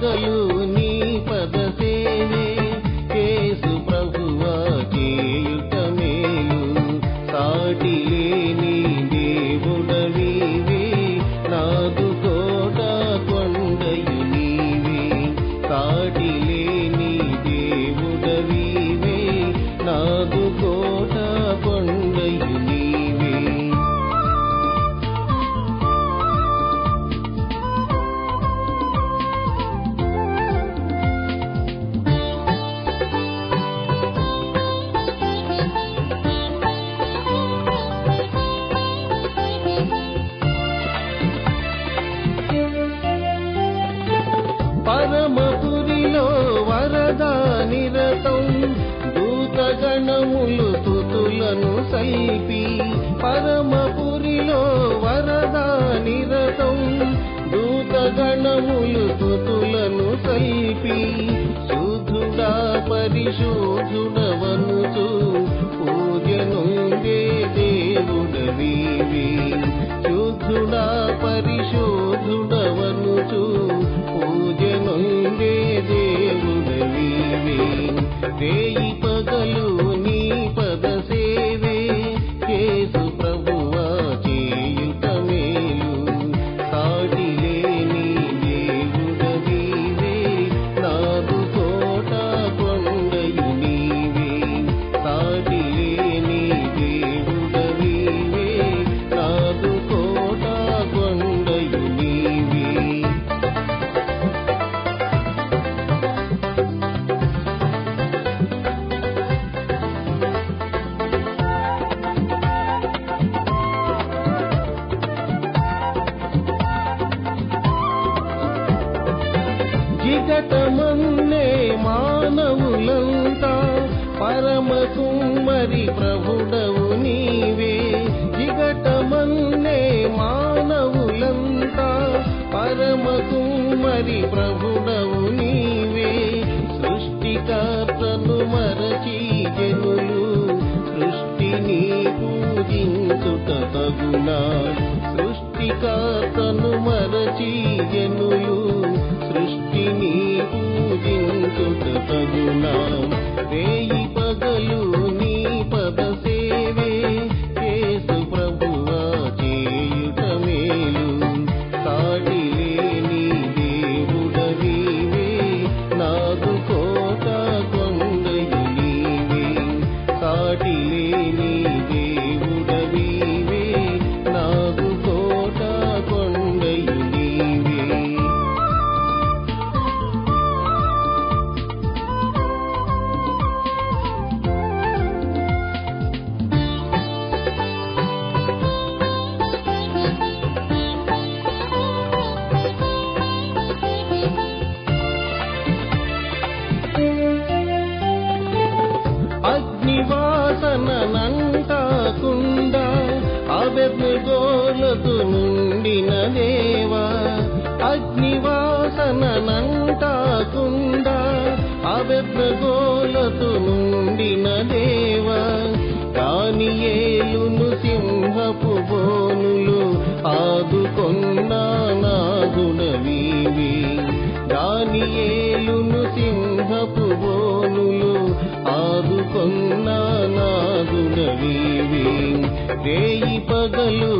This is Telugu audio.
ప్రజలు నీ పద సేవే. కేసు ప్రభువ చేయుట మేలు. సాటి లేని దేవుడవివి నాదు తోట కొండయు నీవి. సాటి లేని దేవుడవివి నాదు వరదా నిరతం దూతగణములు తుతులను సల్పి పరమపురిలో వరదా నిరతం దూతగణములు తుతులను సల్పి శుద్ధుడా పరిశోధుడా కొండయు నీవే జిగటమన్నే మానవులంతా పరమ కుమ్మరి ప్రభుడవు నీవే. కుమ్మరి ప్రభుడవు నీవే. సృష్టికర్తను మరచి జనులు సృష్టిని పూజించుట తగునా. సృష్టికర్త నాదు అబెద్గోలతు నుండిన దేవా అగ్నివాసనంటాకుండా అబెద్గోలతు నుండిన దేవా కానియేలును సింహపు బోనులు ఆదుకొన్నా నాగుణవీవి దానియేలును సింహపు బోనులు ఆదుకొన్నా నాగుణవీవి రేయి పగలు నీ పద